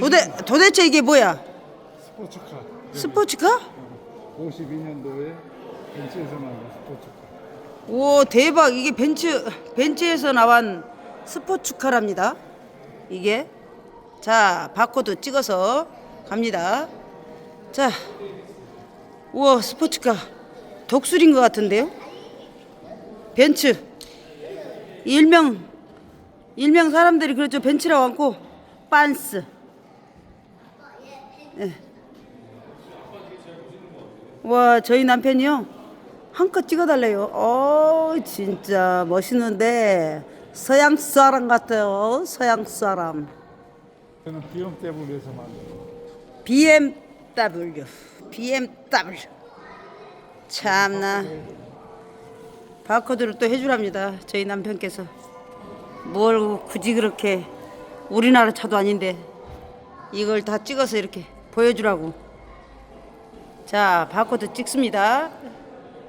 도대, 도대체 이게 뭐야? 스포츠카. 스포츠카? 52년도에 벤츠에서 나온 스포츠카. 오 대박. 이게 벤츠 벤츠에서 나온 스포츠카랍니다. 이게. 자 바코드 찍어서 갑니다. 자 우와 스포츠카. 독수리인 것 같은데요? 벤츠. 일명 일명 사람들이 그렇죠. 벤츠라고 하고 빤스 예. 와 저희 남편이요 한껏 찍어달래요. 어 진짜 멋있는데 서양 사람 같아요. 서양 사람. 저는 BMW에서 만든 BMW, BMW. 참나 바코드를 또 해주랍니다. 저희 남편께서 뭘 굳이 그렇게 우리나라 차도 아닌데 이걸 다 찍어서 이렇게 보여주라고. 자 바코드 찍습니다.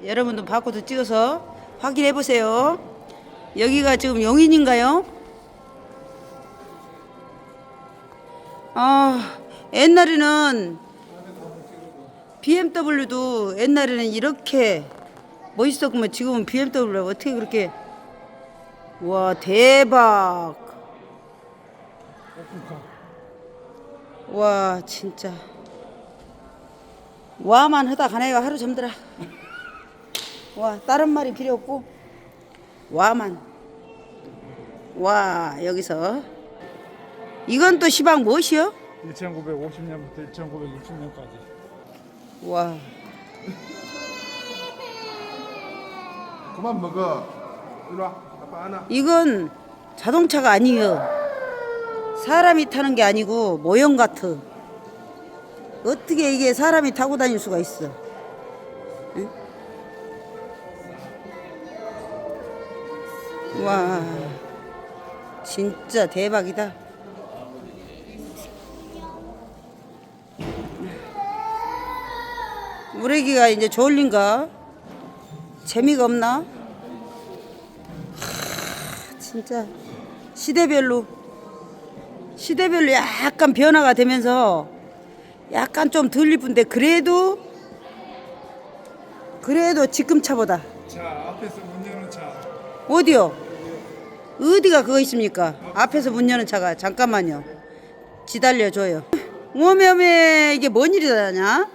여러분도 바코드 찍어서 확인해 보세요. 여기가 지금 용인인가요? 아, 옛날에는 BMW도 옛날에는 이렇게 멋있었구만 지금은 BMW가 어떻게 그렇게 와 대박 오픈카. 와 진짜 와만 하다 가네요 하루 잠들어 와 다른 말이 필요 없고 와만 와 여기서 이건 또 시방 무엇이요? 1950년부터 1960년까지. 와 그만 먹어. 이리 와. 아빠 안아. 이건 자동차가 아니에요 사람이 타는 게 아니고 모형 같아. 어떻게 이게 사람이 타고 다닐 수가 있어? 응? 와 진짜 대박이다. 우리 애기가 이제 졸린가? 재미가 없나? 하, 진짜 시대별로 시대별로 약간 변화가 되면서 약간 좀 덜 이쁜데 그래도 그래도 지금 차보다 자, 앞에서 문 여는 차. 어디요? 어디가 그거 있습니까? 앞에서 문 여는 차가 잠깐만요. 지달려 줘요. 오메오메 이게 뭔 일이다냐?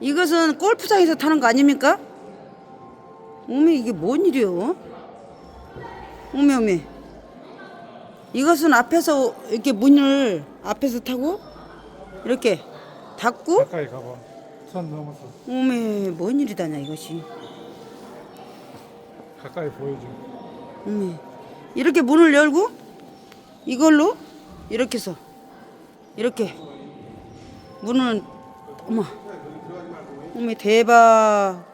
이것은 골프장에서 타는 거 아닙니까? 오메 이게 뭔 일이요? 오메오메 이것은 앞에서 이렇게 문을 앞에서 타고 이렇게 닫고 가까이 가봐. 선 넘어서. 오메 뭔 일이다냐 이것이. 가까이 보여줘. 어메 이렇게 문을 열고 이걸로 이렇게 해서. 이렇게. 문을 어머. 어메 대박.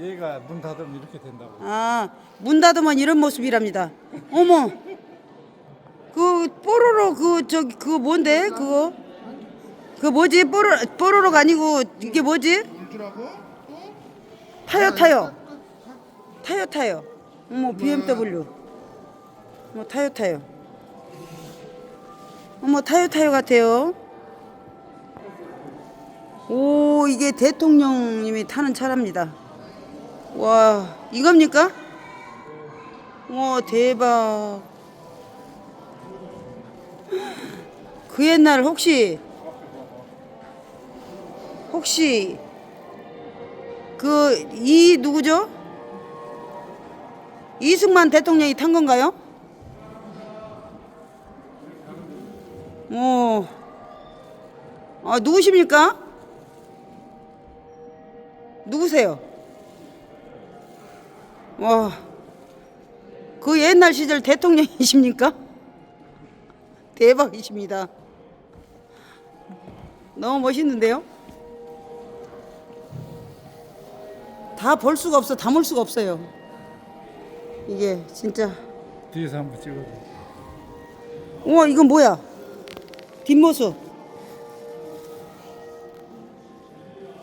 얘가 문 닫으면 이렇게 된다고. 아 문 닫으면 이런 모습이랍니다. 어머 그 뽀로로 그 저기 그거 뭔데? 그거? 그 뭐지? 뽀로 뽀로로가 아니고 이게 뭐지? 타요 타요. 타요 타요. 어머 BMW 어머 타요 타요. 어머 타요 타요 같아요. 오 이게 대통령님이 타는 차랍니다. 와 이겁니까? 와 대박 그 옛날 혹시 혹시 그 이 누구죠? 이승만 대통령이 탄 건가요? 어. 아 누구십니까? 누구세요? 와. 그 옛날 시절 대통령이십니까? 대박이십니다. 너무 멋있는데요? 다 볼 수가 없어, 담을 수가 없어요. 이게 진짜. 뒤에서 한번 찍어줘. 우와, 이건 뭐야? 뒷모습.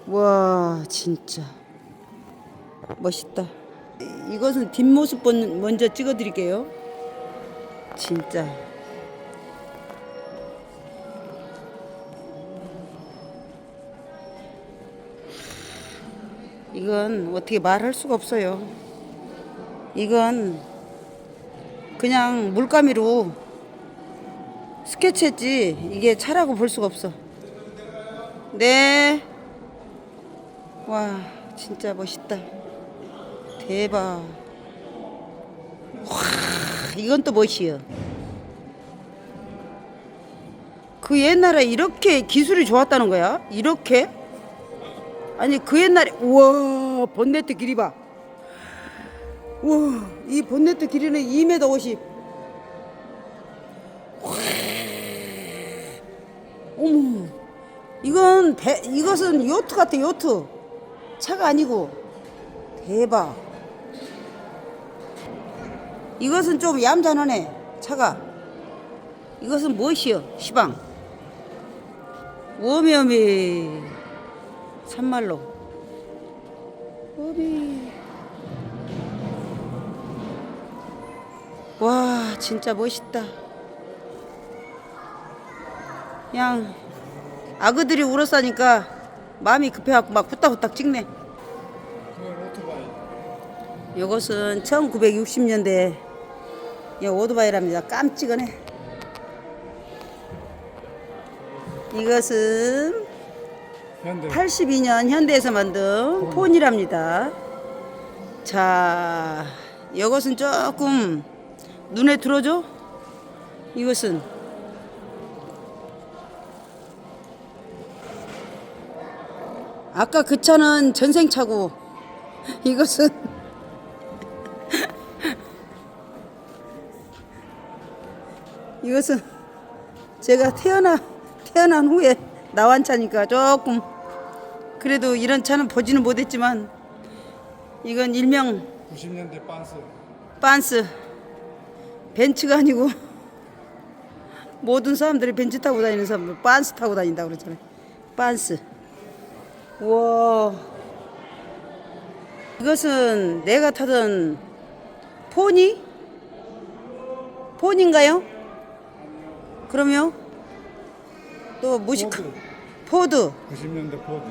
와, 진짜. 멋있다. 이것은 뒷모습 번- 먼저 찍어 드릴게요. 진짜. 이건 어떻게 말할 수가 없어요. 이건 그냥 물감이로 스케치했지 이게 차라고 볼 수가 없어. 네. 와 진짜 멋있다. 대박. 와 이건 또 멋이여. 그 옛날에 이렇게 기술이 좋았다는 거야? 이렇게? 아니 그 옛날에 우와 본네트 길이 봐. 우와 이 본네트 길이는 2m 50. 와. 어머 이건 배 이것은 요트 같아 요트 차가 아니고 대박. 이것은 좀 얌전하네 차가. 이것은 무엇이여 시방. 워미어미 참말로. 워미 와 진짜 멋있다. 그냥 아그들이 울었으니까 마음이 급해갖고 막 후딱후딱 찍네. 이것은 1960년대 오토바이랍니다. 깜찍하네. 이것은 현대. 82년 현대에서 만든 폰이랍니다. 자, 이것은 조금 눈에 들어줘. 이것은 아까 그 차는 전생차고 이것은 이것은 제가 태어나 태어난 후에 나온 차니까 조금 그래도 이런 차는 보지는 못했지만 이건 일명 90년대 빤스. 빤스. 벤츠가 아니고 모든 사람들이 벤츠 타고 다니는 사람들 빤스 타고 다닌다 그러잖아요. 빤스. 우와. 이것은 내가 타던 포니? 폰인가요? 그러면 또 무식 포드. 포드 90년대 포드.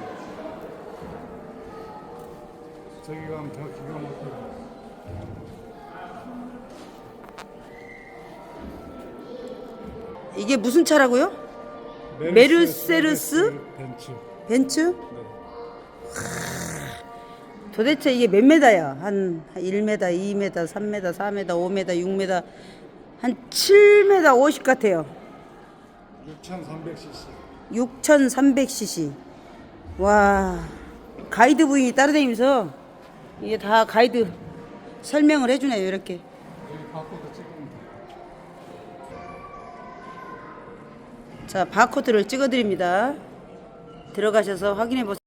저기 가면 더 기가 막혀. 이게 무슨 차라고요? 메르세데스? 벤츠. 벤츠? 네. 도대체 이게 몇 메다야? 한 1m, 2m, 3m, 4m, 5m, 6m, 한 7m 50 같아요. 6,300cc. 6,300cc. 와, 가이드 부인이 따라다니면서 이게 다 가이드 설명을 해주네요, 이렇게. 자, 바코드를 찍어드립니다. 들어가셔서 확인해 보세요.